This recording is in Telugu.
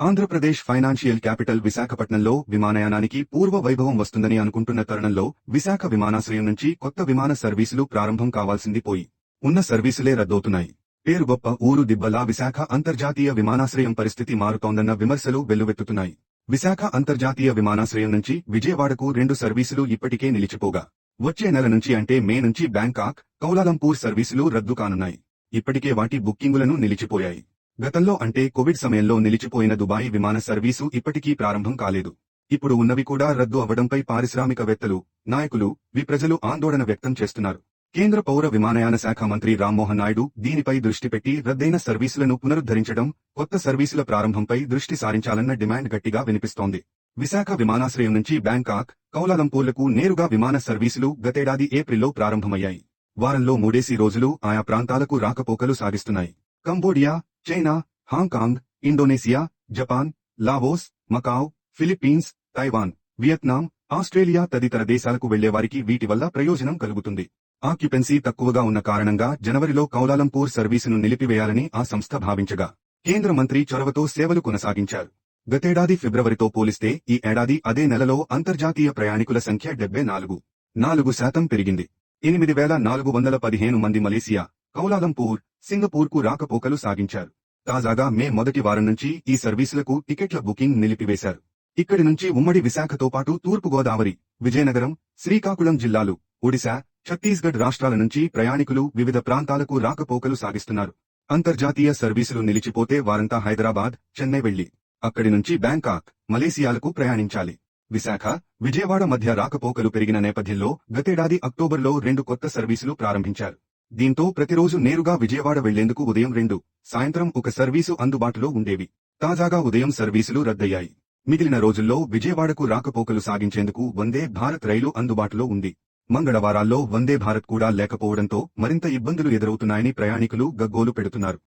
ఆంధ్రప్రదేశ్ ఫైనాన్షియల్ క్యాపిటల్ విశాఖపట్నంలో విమానయానానికి పూర్వ వైభవం వస్తుందని అనుకుంటున్న తరుణంలో విశాఖ విమానాశ్రయం నుంచి కొత్త విమాన సర్వీసులు ప్రారంభం కావాల్సింది పోయి ఉన్న సర్వీసులే రద్దవుతున్నాయి. పేరు గొప్ప ఊరు దిబ్బలా విశాఖ అంతర్జాతీయ విమానాశ్రయం పరిస్థితి మారుతోందన్న విమర్శలు వెల్లువెత్తుతున్నాయి. విశాఖ అంతర్జాతీయ విమానాశ్రయం నుంచి విజయవాడకు రెండు సర్వీసులు ఇప్పటికే నిలిచిపోగా వచ్చే నెల నుంచి అంటే మే నుంచి బ్యాంకాక్ కౌలాలంపూర్ సర్వీసులు రద్దు కానున్నాయి. ఇప్పటికే వాటి బుకింగులను నిలిచిపోయాయి. గతంలో అంటే కోవిడ్ సమయంలో నిలిచిపోయిన దుబాయ్ విమాన సర్వీసు ఇప్పటికీ ప్రారంభం కాలేదు. ఇప్పుడు ఉన్నవి కూడా రద్దు అవ్వడంపై పారిశ్రామికవేత్తలు నాయకులు వి ప్రజలు ఆందోళన వ్యక్తం చేస్తున్నారు. కేంద్ర పౌర విమానయాన శాఖ మంత్రి రామ్మోహన్ నాయుడు దీనిపై దృష్టి పెట్టి రద్దయిన సర్వీసులను పునరుద్ధరించడం కొత్త సర్వీసుల ప్రారంభంపై దృష్టి సారించాలన్న డిమాండ్ గట్టిగా వినిపిస్తోంది. విశాఖ విమానాశ్రయం నుంచి బ్యాంకాక్ కౌలాలంపూర్లకు నేరుగా విమాన సర్వీసులు గతేడాది ఏప్రిల్లో ప్రారంభమయ్యాయి. వారంలో మూడేసి రోజులు ఆయా ప్రాంతాలకు రాకపోకలు సాగిస్తున్నాయి. Cambodia China Hong Kong Indonesia Japan Laos Macau Philippines Taiwan Vietnam Australia తదితర దేశాలకు వెళ్ళేవారికి వీటి వల్ల ప్రయోజనం కలుగుతుంది. ఆక్యుపెన్సీ తక్కువగా ఉన్న కారణంగా జనవరిలో కౌలాలంపూర్ సర్వీసును నిలిపివేయాలని ఆ సంస్థ భావించగా కేంద్ర మంత్రి చొరవతో సేవలు కొనసాగించారు. గతేడాది ఫిబ్రవరితో పోలిస్తే ఈ ఏడాది అదే నెలలో అంతర్జాతీయ ప్రయాణికుల సంఖ్య డెబ్బై నాలుగు. నాలుగు శాతం పెరిగింది. ఎనిమిది వేల నాలుగు వందల పదిహేను మంది మలేసియా కౌలాలంపూర్ సింగపూర్కు రాకపోకలు సాగించారు. తాజాగా మే మొదటి వారం నుంచి ఈ సర్వీసులకు టికెట్ల బుకింగ్ నిలిపివేశారు. ఇక్కడి నుంచి ఉమ్మడి విశాఖతో పాటు తూర్పుగోదావరి విజయనగరం శ్రీకాకుళం జిల్లాలు ఒడిశా ఛత్తీస్గఢ్ రాష్ట్రాల నుంచి ప్రయాణికులు వివిధ ప్రాంతాలకు రాకపోకలు సాగిస్తున్నారు. అంతర్జాతీయ సర్వీసులు నిలిచిపోతే వారంతా హైదరాబాద్ చెన్నై వెళ్ళి అక్కడి నుంచి బ్యాంకాక్ మలేసియాలకు ప్రయాణించాలి. విశాఖ విజయవాడ మధ్య రాకపోకలు పెరిగిన నేపథ్యంలో గతేడాది అక్టోబర్లో రెండు కొత్త సర్వీసులు ప్రారంభించారు. దీంతో ప్రతిరోజు నేరుగా విజయవాడ వెళ్ళేందుకు ఉదయం రెండు సాయంత్రం ఒక సర్వీసు అందుబాటులో ఉండేవి. తాజాగా ఉదయం సర్వీసులు రద్దయ్యాయి. మిగిలిన రోజుల్లో విజయవాడకు రాకపోకలు సాగించేందుకు వందే భారత్ రైలు అందుబాటులో ఉంది. మంగళవారాల్లో వందే భారత్ కూడా లేకపోవడంతో మరింత ఇబ్బందులు ఎదురవుతున్నాయని ప్రయాణికులు గగ్గోలు పెడుతున్నారు.